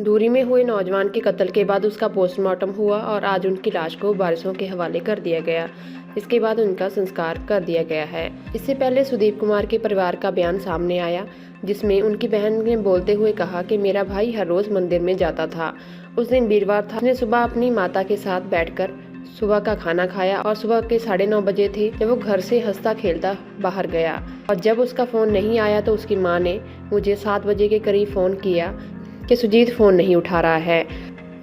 दूरी में हुए नौजवान के कत्ल के बाद उसका पोस्टमार्टम हुआ और आज उनकी लाश को बारिशों के हवाले कर दिया गया। इसके बाद उनका संस्कार कर दिया गया है। इससे पहले सुदीप कुमार के परिवार का बयान सामने आया, जिसमें उनकी बहन ने बोलते हुए कहा कि मेरा भाई हर रोज मंदिर में जाता था। उस दिन वीरवार था। उसने सुबह अपनी माता के साथ बैठकर सुबह का खाना खाया और सुबह के साढ़े नौ बजे थे जब वो घर से हंसता खेलता बाहर गया। और जब उसका फ़ोन नहीं आया तो उसकी माँ ने मुझे सात बजे के करीब फ़ोन किया कि सुजीत फ़ोन नहीं उठा रहा है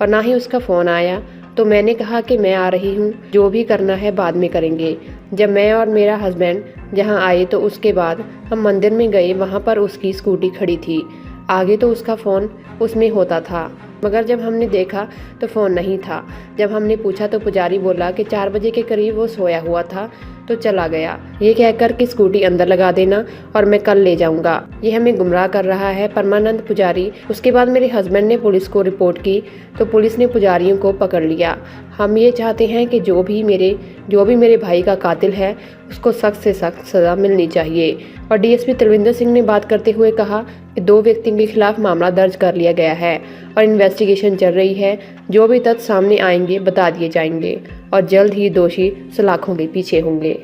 और ना ही उसका फ़ोन आया। तो मैंने कहा कि मैं आ रही हूँ, जो भी करना है बाद में करेंगे। जब मैं और मेरा हस्बैंड जहाँ आए तो उसके बाद हम मंदिर में गए, वहाँ पर उसकी स्कूटी खड़ी थी। आगे तो उसका फ़ोन उसमें होता था, मगर जब हमने देखा तो फ़ोन नहीं था। जब हमने पूछा तो पुजारी बोला कि चार बजे के करीब वो सोया हुआ था। तो चला गया। ये कहकर कि स्कूटी अंदर लगा देना और मैं कल ले जाऊँगा। ये हमें गुमराह कर रहा है परमानंद पुजारी। उसके बाद मेरे हस्बैंड ने पुलिस को रिपोर्ट की तो पुलिस ने पुजारियों को पकड़ लिया। हम ये चाहते हैं कि जो भी मेरे, जो भी मेरे भाई का कातिल है, उसको सख्त से सख्त सज़ा मिलनी चाहिए। और डीएसपी तरविंदर सिंह ने बात करते हुए कहा कि दो व्यक्तियों के खिलाफ मामला दर्ज कर लिया गया है और इन्वेस्टिगेशन चल रही है। जो भी तथ्य सामने आएँगे, बता दिए जाएँगे। और जल्द ही दोषी सलाखों के पीछे होंगे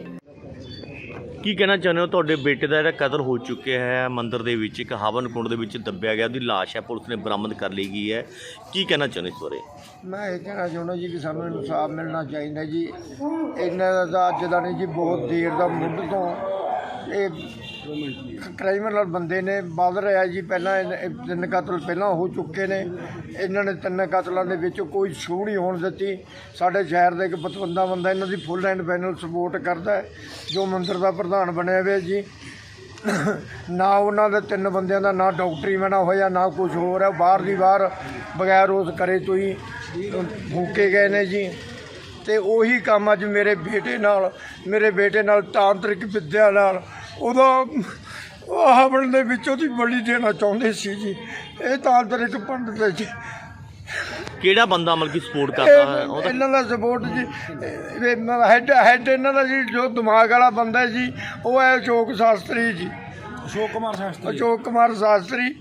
ਕੀ ਕਹਿਣਾ ਚਾਹੁੰਦੇ ਹੋ ਤੁਹਾਡੇ ਬੇਟੇ ਦਾ ਜਿਹੜਾ ਕਤਲ ਹੋ ਚੁੱਕਿਆ ਹੈ ਮੰਦਿਰ ਦੇ ਵਿੱਚ ਇੱਕ ਹਵਨ ਕੁੰਡ ਦੇ ਵਿੱਚ ਦੱਬਿਆ ਗਿਆ ਉਹਦੀ ਲਾਸ਼ ਹੈ ਪੁਲਿਸ ਨੇ ਬਰਾਮਦ ਕਰ ਲਈ ਗਈ ਹੈ ਕੀ ਕਹਿਣਾ ਚਾਹੁੰਦੇ ਇਸ ਬਾਰੇ ਮੈਂ ਇਹ ਕਹਿਣਾ ਚਾਹੁੰਦਾ ਜੀ ਕਿ ਸਾਨੂੰ ਇਨਸਾਫ ਮਿਲਣਾ ਚਾਹੀਦਾ ਜੀ ਇਹਨਾਂ ਦਾ ਤਾਂ ਅੱਜ ਦਾ ਨਹੀਂ ਜੀ ਬਹੁਤ ਦੇਰ ਦਾ ਮੁੱਢ ਤੋਂ ਇਹ ਕ੍ਰਾਈਮੀਨਲ ਬੰਦੇ ਨੇ ਵੱਧ ਰਿਹਾ ਜੀ, ਪਹਿਲਾਂ ਇਹਨੇ- ਇਹ ਤਿੰਨ ਕਤਲ ਪਹਿਲਾਂ ਹੋ ਚੁੱਕੇ ਨੇ। ਇਹਨਾਂ ਨੇ ਤਿੰਨ ਕਤਲਾਂ ਦੇ ਵਿੱਚ ਕੋਈ ਛੂਹ ਨਹੀਂ ਹੋਣ ਦਿੱਤੀ। ਸਾਡੇ ਸ਼ਹਿਰ ਦਾ ਇੱਕ ਪਤਵੰਦਾ ਬੰਦਾ ਇਹਨਾਂ ਦੀ ਫੁੱਲ ਐਂਡ ਫਾਈਨਲ ਸਪੋਰਟ ਕਰਦਾ ਹੈ, ਜੋ ਮੰਦਿਰ ਦਾ ਪ੍ਰਧਾਨ ਬਣਿਆ ਹੋਇਆ ਜੀ। ਨਾ ਉਹਨਾਂ ਦੇ ਤਿੰਨ ਬੰਦਿਆਂ ਦਾ ਨਾ ਡਾਕਟਰੀ ਬਣਾ ਹੋਇਆ, ਨਾ ਕੁਝ ਹੋਰ ਹੈ। ਬਾਹਰ ਦੀ ਬਾਹਰ ਬਗੈਰ ਉਸ ਕਰੇ ਤੋਂ ਹੀ ਫੂਕੇ ਗਏ ਨੇ ਜੀ। ਤੇ ਉਹੀ ਕੰਮ ਅੱਜ ਮੇਰੇ ਬੇਟੇ ਨਾਲ, ਮੇਰੇ ਬੇਟੇ ਨਾਲ ਤਾਂਤਰਿਕ ਵਿੱਦਿਆ ਨਾਲ ਉਹਦਾ ਹਵਨ ਦੇ ਵਿੱਚ ਉਹਦੀ ਬਲੀ ਦੇਣਾ ਚਾਹੁੰਦੇ ਸੀ ਜੀ। ਇਹ ਤਾਂਤਰਿਕ ਪੰਡਤ ਹੈ ਜੀ। ਕਿਹੜਾ ਬੰਦਾ ਮਤਲਬ ਕਿ ਸਪੋਰਟ ਕਰਦਾ ਹੈ? ਇਹ- ਉਹਦਾ ਇਹਨਾਂ ਦਾ ਸਪੋਰਟ ਜੀ ਹੈਡ ਹੈਡ ਇਹਨਾਂ ਦਾ ਜੀ ਜੋ ਦਿਮਾਗ ਵਾਲਾ ਬੰਦਾ ਹੈ ਜੀ ਉਹ ਹੈ ਅਸ਼ੋਕ ਸ਼ਾਸਤਰੀ ਜੀ। ਅਸ਼ੋਕ ਕੁਮਾਰ ਸ਼ਾਸਤਰੀ। ਅਸ਼ੋਕ ਕੁਮਾਰ ਸ਼ਾਸਤਰੀ।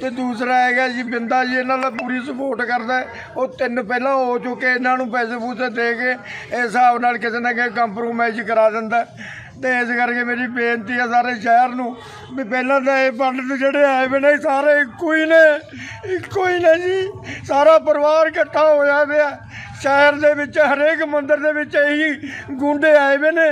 ਤੇ ਦੂਸਰਾ ਹੈਗਾ ਜੀ ਬਿੰਦਾ ਜੀ ਇਹਨਾਂ ਦਾ ਪੂਰੀ ਸਪੋਰਟ ਕਰਦਾ ਹੈ। ਉਹ ਤਿੰਨ ਪਹਿਲਾਂ ਹੋ ਚੁੱਕੇ ਇਹਨਾਂ ਨੂੰ ਪੈਸੇ ਪੂਸੇ ਦੇ ਕੇ ਇਸ ਹਿਸਾਬ ਨਾਲ ਕਿਸੇ ਨਾ ਕਿਸੇ ਕੰਪਰੋਮਾਈਜ਼ ਕਰਾ ਦਿੰਦਾ ਹੈ। ਤੇ ਇਸ ਕਰਕੇ ਮੇਰੀ ਬੇਨਤੀ ਹੈ ਸਾਰੇ ਸ਼ਹਿਰ ਨੂੰ ਵੀ ਪਹਿਲਾਂ ਤਾਂ ਇਹ ਪੰਡਤ ਜਿਹੜੇ ਆਏ ਵੇ ਨੇ ਸਾਰੇ ਇੱਕੋ ਹੀ ਨੇ, ਇੱਕੋ ਹੀ ਨੇ ਜੀ। ਸਾਰਾ ਪਰਿਵਾਰ ਇਕੱਠਾ ਹੋਇਆ ਪਿਆ। ਸ਼ਹਿਰ ਦੇ ਵਿੱਚ, ਹਰੇਕ ਮੰਦਿਰ ਦੇ ਵਿੱਚ ਇਹੀ ਗੁੰਡੇ ਆਏ ਵੇ ਨੇ।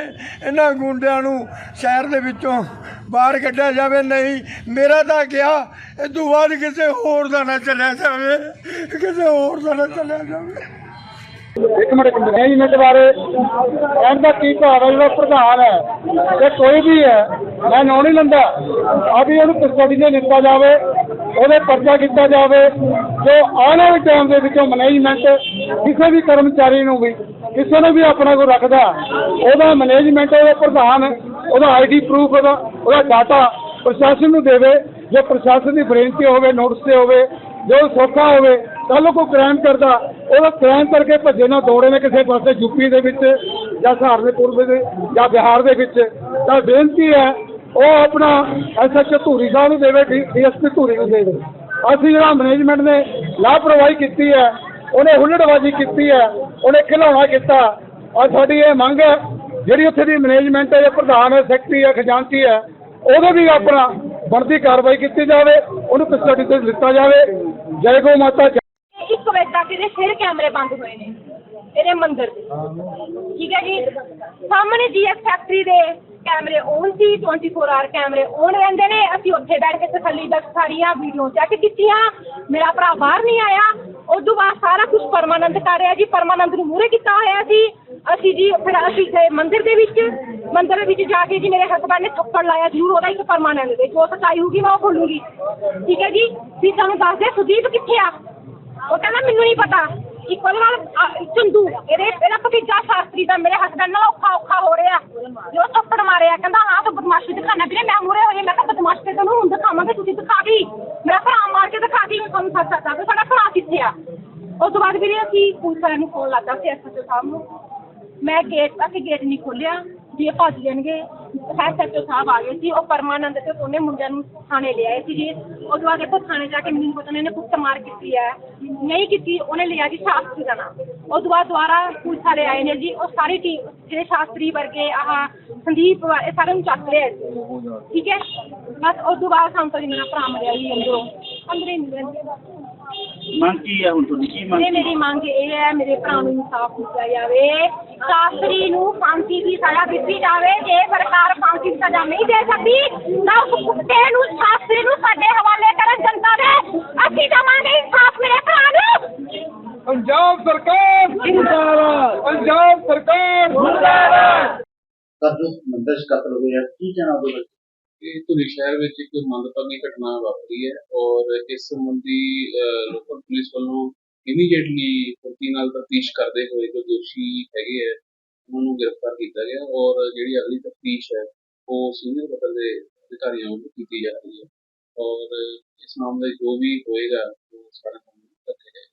ਇਹਨਾਂ ਗੁੰਡਿਆਂ ਨੂੰ ਸ਼ਹਿਰ ਦੇ ਵਿੱਚੋਂ ਬਾਹਰ ਕੱਢਿਆ ਜਾਵੇ। ਨਹੀਂ, ਮੇਰਾ ਤਾਂ ਕਿਹਾ, ਇਹ ਤੋਂ ਬਾਅਦ ਕਿਸੇ ਹੋਰ ਦਾ ਨਾ ਚੱਲਿਆ ਜਾਵੇ। ਕਿਸੇ ਹੋਰ ਦਾ ਨਾ ਚੱਲਿਆ ਜਾਵੇ। ਇੱਕ ਮਿੰਟ ਮੈਨੇਜਮੈਂਟ ਬਾਰੇ ਕਹਿਣ ਦਾ ਕੀ ਭਾਵ ਹੈ? ਜਿਹੜਾ ਪ੍ਰਧਾਨ ਹੈ ਜਾਂ ਕੋਈ ਵੀ ਹੈ, ਮੈਂ ਨਾਂ ਨਹੀਂ ਲੈਂਦਾ। ਅਭੀ ਉਹਨੂੰ ਕਸਟਡੀ ਦੇ ਲਿੱਤਾ ਜਾਵੇ ਉਹਦੇ ਪਰਚਾ ਕੀਤਾ ਜਾਵੇ, ਜੋ ਆਉਣ ਵਾਲੇ ਟਾਈਮ ਦੇ ਵਿੱਚੋਂ ਮੈਨੇਜਮੈਂਟ ਕਿਸੇ ਵੀ ਕਰਮਚਾਰੀ ਨੂੰ ਵੀ, ਕਿਸੇ ਨੂੰ ਵੀ ਆਪਣਾ ਕੋ ਰੱਖਦਾ, ਉਹਦਾ ਮੈਨੇਜਮੈਂਟ ਉਹਦਾ ਪ੍ਰਧਾਨ, ਉਹਦਾ ਆਈਡੀ ਪ੍ਰੂਫ ਉਹਦਾ ਉਹਦਾ ਡਾਟਾ ਪ੍ਰਸ਼ਾਸਨ ਨੂੰ ਦੇਵੇ। ਜੇ ਪ੍ਰਸ਼ਾਸਨ ਦੀ ਬੇਨਤੀ ਹੋਵੇ ਨੋਟਿਸ ਤੇ ਹੋਵੇ, ਜੋ ਸੌਖਾ ਹੋਵੇ ਕੱਲ ਨੂੰ ਕੋਈ ਕ੍ਰਾਈਮ ਕਰਦਾ। ਉਹ ਕ੍ਰਾਈਮ ਕਰਕੇ ਭੱਜੇ ਨਾ ਦੌੜੇ ਨੇ ਕਿਸੇ ਪਾਸੇ ਯੂਪੀ ਦੇ ਵਿੱਚ ਜਾਂ ਸਹਾਰਨਪੁਰ ਦੇ ਜਾਂ ਬਿਹਾਰ ਦੇ ਵਿੱਚ। ਤਾਂ ਬੇਨਤੀ ਹੈ, ਉਹ ਆਪਣਾ ਐਸਐਚਓ ਧੂਰੀ ਸਾਹਿਬ ਨੂੰ ਦੇਵੇ ਡੀਐਸਪੀ ਧੂਰੀ ਨੂੰ ਦੇਵੇ। ਅਸੀਂ ਜਿਹੜਾ ਮੈਨੇਜਮੈਂਟ ਨੇ ਲਾਪਰਵਾਹੀ ਕੀਤੀ ਹੈ, ਉਹਨੇ ਹੁੱਲੜਬਾਜ਼ੀ ਕੀਤੀ ਹੈ, ਉਹਨੇ ਖਿਲਾਉਣਾ ਕੀਤਾ। ਔਰ ਸਾਡੀ ਇਹ ਮੰਗ ਹੈ, ਜਿਹੜੀ ਉੱਥੇ ਦੀ ਮੈਨੇਜਮੈਂਟ ਹੈ, ਜਾਂ ਪ੍ਰਧਾਨ ਹੈ, ਸੈਕਟਰੀ ਹੈ, ਖਜ਼ਾਨਚੀ ਹੈ, ਉਹਦੇ ਵੀ ਆਪਣਾ ਬਣਦੀ ਕਾਰਵਾਈ ਕੀਤੀ ਜਾਵੇ, ਉਹਨੂੰ ਕਸਟਡੀ ਤੇ ਲਿੱਤਾ ਜਾਵੇ। ਜੈ ਗੋ ਮਾਤਾ ਜੈ ਇੱਕ ਇਹਦੇ ਫਿਰ ਕੈਮਰੇ ਬੰਦ ਹੋਏ ਨੇ, ਇਹਦੇ ਮੰਦਿਰ ਦੇ। ਠੀਕ ਹੈ ਜੀ? ਸਾਹਮਣੇ ਜੀਐਸ ਫੈਕਟਰੀ ਦੇ ਕੈਮਰੇ ਔਨ ਸੀ 24 ਆਰ ਕੈਮਰੇ ਔਨ ਰਹਿੰਦੇ ਨੇ। ਅਸੀਂ ਉੱਥੇ ਬੈਠ ਕੇ ਤਸੱਲੀ ਦਾ ਸਾਰੀਆਂ ਵੀਡੀਓ ਚੈੱਕ ਕੀਤੀਆਂ। ਮੇਰਾ ਭਰਾ ਬਾਹਰ ਨਹੀਂ ਆਇਆ। ਉਦੋਂ ਬਾਅਦ ਸਾਰਾ ਕੁਝ ਪਰਮਾਨੰਦ ਕਰ ਰਿਹਾ ਜੀ। ਪਰਮਾਨੰਦ ਨੂੰ ਮੂਹਰੇ ਕੀਤਾ ਹੋਇਆ ਸੀ। ਅਸੀਂ ਜੀ ਫਿਰ ਅਸੀਂ ਗਏ ਮੰਦਿਰ ਦੇ ਵਿੱਚ, ਮੰਦਿਰ ਦੇ ਵਿੱਚ ਜਾ ਕੇ ਜੀ ਮੇਰੇ ਹਸਬੰਦ ਨੇ ਥੱਪੜ ਲਾਇਆ। ਜ਼ਰੂਰ ਉਹਦਾ ਇੱਕ ਪਰਮਾਨੰਦ ਦੇ। ਜੋ ਸੱਚਾਈ ਹੋਊਗੀ ਮੈਂ ਉਹ ਖੋਲੂੰਗੀ। ਠੀਕ ਹੈ ਜੀ? ਵੀ ਤੁਹਾਨੂੰ ਦੱਸਦੇ ਸੁਦੀਪ ਕਿੱਥੇ ਆ? ਉਹ ਕਹਿੰਦਾ ਮੈਨੂੰ ਨਹੀਂ ਪਤਾ ਇੱਕ ਉਹਦੇ ਨਾਲ ਅ, ਚੰਦੂ ਇਹਦੇ ਇਹਦਾ ਭਤੀਜਾ ਸ਼ਾਸਤਰੀ ਦਾ ਮੇਰੇ ਹਸਬੰਦ ਨਾਲ ਔਖਾ ਔਖਾ ਹੋ ਰਿਹਾ। ਜੋ ਥੱਪੜ ਮਾਰਿਆ ਕਹਿੰਦਾ ਹਾਂ ਤੂੰ ਬਦਮਾਸ਼ੀ ਦਿਖਾਣਾ ਵੀਰੇ ਮੈਂ ਮੂਰੇ ਹੋਈ ਮੈਂ ਕਿਹਾ ਬਦਮਾਸ਼ੀ ਤੇ ਤੈਨੂੰ ਹੁਣ ਦਿਖਾਵਾਂਗੇ ਤੁਸੀਂ ਦਿਖਾ ਗਈ ਮੇਰਾ ਭਰਾ ਮਾਰ ਕੇ ਦਿਖਾ ਗਈ ਤੁਹਾਨੂੰ ਸੱਚ ਸੱਚ ਦੱਸ ਸਾਡਾ ਭਰਾ ਕਿੱਥੇ ਆ? ਉਸ ਤੋਂ ਬਾਅਦ ਵੀਰੇ ਅਸੀਂ ਪੁਲਿਸ ਵਾਲਿਆਂ ਨੂੰ ਫੋਨ ਲਾਤਾ ਸੀ ਐਸਐਚਓ ਸਾਹਿਬ ਨੂੰ। ਮੈਂ ਗੇਟ ਅਸੀਂ ਗੇਟ ਨਹੀਂ ਖੋਲਿਆ ਵੀ ਇਹ ਭੱਜ ਜਾਣਗੇ ਹੈਡ ਸੈਕਟਰ ਸਾਹਿਬ ਆ ਗਏ ਸੀ, ਉਹ ਪਰਮਾਨੰਦ ਤੇ ਉਹਨੇ ਮੁੰਡਿਆਂ ਨੂੰ ਥਾਣੇ ਲਿਆਏ ਸੀ ਜੀ। ਉਹ ਬਾਅਦ ਦੇਖੋ ਥਾਣੇ ਜਾ ਕੇ ਮੈਨੂੰ ਪਤਾ ਨਹੀਂ ਇਹਨੇ ਕੁੱਟ ਕੀਤੀ ਹੈ, ਨਹੀਂ ਕੀਤੀ, ਉਹਨੇ ਲਿਆ ਜੀ ਸ਼ਾਸਤਰੀ ਦਾ ਨਾਮ। ਉਹ ਬਾਅਦ ਦੁਬਾਰਾ ਪੁਲਿਸ ਵਾਲੇ ਆਏ ਨੇ ਜੀ, ਉਹ ਸਾਰੀ ਟੀਮ ਜਿਹੜੇ ਸ਼ਾਸਤਰੀ ਵਰਗੇ ਆਹ ਸੰਦੀਪ ਵਾ- ਇਹ ਸਾਰਿਆਂ ਨੂੰ ਚੱਕ ਲਿਆ ਜੀ। ਠੀਕ ਹੈ? ਬਸ ਉਸ ਤੋਂ ਬਾਅਦ ਸਾਨੂੰ ਤਾਂ ਜੀ ਮੇਰਾ ਭਰਾ ਮਰਿਆ ਜੀ ਅੰਦਰੋਂ। ਅੰਦਰੇ ਮਿਲਿਆ ਮੰਗ ਕੀ ਹੈ ਹੁਣ ਤੁਹਾਡੀ? ਕੀ ਮੰਗ ਇਹ ਮੇਰੀ ਮੰਗ ਇਹ ਹੈ ਮੇਰੇ ਭਰਾ ਨੂੰ ਇਨਸਾਫ ਦਿੱਤਾ ਜਾਵੇ। ਸ਼ਾਸਤਰੀ ਨੂੰ ਫਾਂਸੀ ਦੀ ਸਜ਼ਾ ਦਿੱਤੀ ਜਾਵੇ। ਜੇ ਸਰਕਾਰ ਫਾਂਸੀ ਦੀ ਸਜ਼ਾ ਨਹੀਂ ਦੇ ਸਕਦੀ ਤਾਂ ਉਸ ਕੁੱਤੇ ਨੂੰ ਸ਼ਾਸਤਰੀ ਨੂੰ ਸਾਡੇ ਹਵਾਲੇ ਕਰਨ ਜਨਤਾ ਦੇ ਅਸੀਂ ਦੇਵਾਂਗੇ ਇਨਸਾਫ ਮੇਰੇ ਭਰਾ ਨੂੰ। ਪੰਜਾਬ ਸਰਕਾਰ! ਜਿੰਦਾਬਾਦ। ਪੰਜਾਬ ਸਰਕਾਰ! ਜਿੰਦਾਬਾਦ। ਜੋ ਮੰਦਰ ਚ ਕਤਲ ਹੋਇਆ ਕੀ ਕਹਿਣਾ ਉਹਦੇ ਵਿੱਚ? ਇਹ ਧੂਰੀ ਸ਼ਹਿਰ ਵਿੱਚ ਇੱਕ ਮੰਦਭਾਗੀ ਘਟਨਾ ਵਾਪਰੀ ਹੈ ਔਰ ਇਸ ਸੰਬੰਧੀ ਲੋਕਲ ਪੁਲਿਸ ਵੱਲੋਂ ਇਮੀਡੀਏਟਲੀ ਫੁਰਤੀ ਨਾਲ ਤਫਤੀਸ਼ ਕਰਦੇ ਹੋਏ ਜੋ ਦੋਸ਼ੀ ਹੈਗੇ ਹੈ, ਉਹਨਾਂ ਨੂੰ ਗ੍ਰਿਫਤਾਰ ਕੀਤਾ ਗਿਆ ਔਰ ਜਿਹੜੀ ਅਗਲੀ ਤਫਤੀਸ਼ ਹੈ, ਉਹ ਸੀਨੀਅਰ ਪੱਧਰ ਦੇ ਅਧਿਕਾਰੀਆਂ ਵੱਲੋਂ ਕੀਤੀ ਜਾ ਰਹੀ ਹੈ ਔਰ ਇਸ ਮਾਮਲੇ ਜੋ ਵੀ ਹੋਏਗਾ, ਉਹ ਸਾਡੇ ਕੰਮ ਰੱਖਿਆ ਜਾਏਗਾ।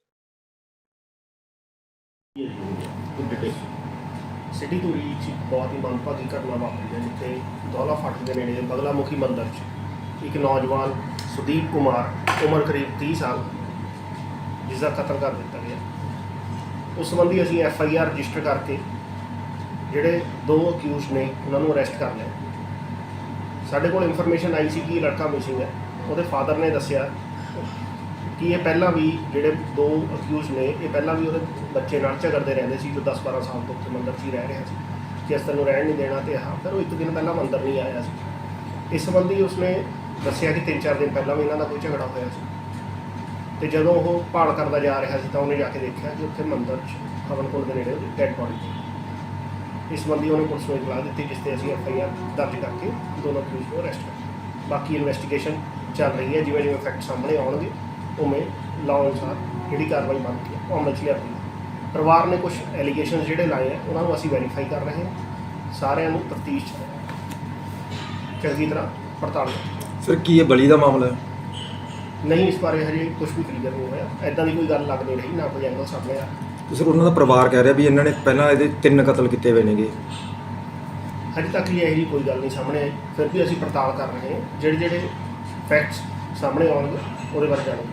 ਸਿਟੀ ਧੂਰੀ 'ਚ ਇੱਕ ਬਹੁਤ ਹੀ ਮੰਦਭਾਗੀ ਘਟਨਾ ਵਾਪਰੀ ਹੈ, ਜਿੱਥੇ ਦੌਲਾ ਫਾਟਕ ਦੇ ਨੇੜੇ ਬਗਲਾਮੁਖੀ ਮੰਦਰ 'ਚ ਇੱਕ ਨੌਜਵਾਨ ਸੁਦੀਪ ਕੁਮਾਰ, ਉਮਰ ਕਰੀਬ 30 ਸਾਲ ਜਿਸ ਦਾ ਕਤਲ ਕਰ ਦਿੱਤਾ ਗਿਆ। ਉਸ ਸੰਬੰਧੀ ਅਸੀਂ ਐਫ ਆਈ ਆਰ ਰਜਿਸਟਰ ਕਰਕੇ ਜਿਹੜੇ ਦੋ ਅਕਿਊਜ਼ ਨੇ, ਉਹਨਾਂ ਨੂੰ ਅਰੈਸਟ ਕਰ ਲਿਆ। ਸਾਡੇ ਕੋਲ ਇਨਫੋਰਮੇਸ਼ਨ ਆਈ ਸੀ ਕਿ ਇਹ ਲੜਕਾ ਮਿਸਿੰਗ ਹੈ। ਉਹਦੇ ਫਾਦਰ ਨੇ ਦੱਸਿਆ ਕਿ ਇਹ ਪਹਿਲਾਂ ਵੀ ਜਿਹੜੇ ਦੋ ਅਕਿਊਜ਼ ਨੇ, ਇਹ ਪਹਿਲਾਂ ਵੀ ਉਹਦੇ ਬੱਚੇ ਨਾਲ ਝਗੜਦੇ ਰਹਿੰਦੇ ਸੀ, ਜੋ 10-12 ਸਾਲ ਤੋਂ ਉੱਥੇ ਮੰਦਰ 'ਚ ਹੀ ਰਹਿ ਰਿਹਾ ਸੀ, ਕਿ ਇਸ ਨੂੰ ਰਹਿਣ ਨਹੀਂ ਦੇਣਾ ਤੇ ਹਾਂ, ਫਿਰ ਉਹ ਇੱਕ ਦਿਨ ਪਹਿਲਾਂ ਮੰਦਰ ਨਹੀਂ ਆਇਆ ਸੀ। ਇਸ ਸੰਬੰਧੀ ਉਸਨੇ ਦੱਸਿਆ ਕਿ 3-4 ਦਿਨ ਪਹਿਲਾਂ ਵੀ ਇਹਨਾਂ ਦਾ ਕੋਈ ਝਗੜਾ ਹੋਇਆ ਸੀ। ਤੇ ਜਦੋਂ ਉਹ ਭਾਲ ਕਰਦਾ ਜਾ ਰਿਹਾ ਸੀ, ਤਾਂ ਉਹਨੇ ਜਾ ਕੇ ਦੇਖਿਆ ਕਿ ਉੱਥੇ ਮੰਦਰ 'ਚ ਹਵਨ ਕੁੰਡ ਦੇ ਨੇੜੇ ਉਹਦੀ ਡੈਡ ਬੋਡੀ ਸੀ। ਇਸ ਸੰਬੰਧੀ ਉਹਨੇ ਪੁਲਿਸ ਨੂੰ ਇਤਲਾਹ ਦਿੱਤੀ, ਜਿਸ ਤੇ ਅਸੀਂ ਐਫ ਆਈ ਆਰ ਦਰਜ ਕਰਕੇ ਦੋਨੋਂ ਪੁਲਿਸ ਨੂੰ ਅਰੈਸਟ ਕਰ ਬਾਕੀ ਇਨਵੈਸਟੀਗੇਸ਼ਨ ਚੱਲ ਰਹੀ ਹੈ ਜਿਵੇਂ ਜਿਵੇਂ ਫੈਕਟ ਸਾਹਮਣੇ ਆਉਣਗੇ, ਉਵੇਂ ਲਾਅ ਅਨੁਸਾਰ ਜਿਹੜੀ ਕਾਰਵਾਈ ਬਣਦੀ ਹੈ, ਉਹ ਅਮਲ 'ਚ ਲਿਆਂਦੀ ਪਰਿਵਾਰ ਨੇ ਕੁਝ ਐਲੀਗੇਸ਼ਨਸ ਜਿਹੜੇ ਲਾਏ ਆ ਉਹਨਾਂ ਨੂੰ ਅਸੀਂ ਵੈਰੀਫਾਈ ਕਰ ਰਹੇ ਹਾਂ। ਸਾਰਿਆਂ ਨੂੰ ਤਫਤੀਸ਼ ਚੰਗੀ ਤਰ੍ਹਾਂ ਪੜਤਾਲ। ਸਰ ਕੀ ਇਹ ਬਲੀ ਦਾ ਮਾਮਲਾ ਹੈ? ਨਹੀਂ ਇਸ ਬਾਰੇ ਹਜੇ ਕੁਝ ਵੀ ਕਲੀਅਰ ਨਹੀਂ ਹੋਇਆ। ਐਦਾਂ ਦੀ ਕੋਈ ਗੱਲ ਲੱਗ ਨਹੀਂ ਰਹੀ ਨਾ ਕੋਈ ਐਂਗਲ ਸਾਹਮਣੇ ਆ। ਤੇ ਸਰ ਉਹਨਾਂ ਦਾ ਪਰਿਵਾਰ ਕਹਿ ਰਿਹਾ ਵੀ ਇਹਨਾਂ ਨੇ ਪਹਿਲਾਂ ਇਹਦੇ ਤਿੰਨ ਕਤਲ ਕੀਤੇ ਹੋਏ ਨੇਗੇ। ਹਜੇ ਤੱਕ ਇਹ ਇਹੀ ਕੋਈ ਗੱਲ ਨਹੀਂ ਸਾਹਮਣੇ ਆਈ। ਫਿਰ ਵੀ ਅਸੀਂ ਪੜਤਾਲ ਕਰ ਰਹੇ ਹਾਂ। ਜਿਹੜੇ ਜਿਹੜੇ ਫੈਕਟਸ ਸਾਹਮਣੇ ਆਉਣਗੇ ਉਹਦੇ ਬਾਰੇ ਜਾਣਾਂਗੇ।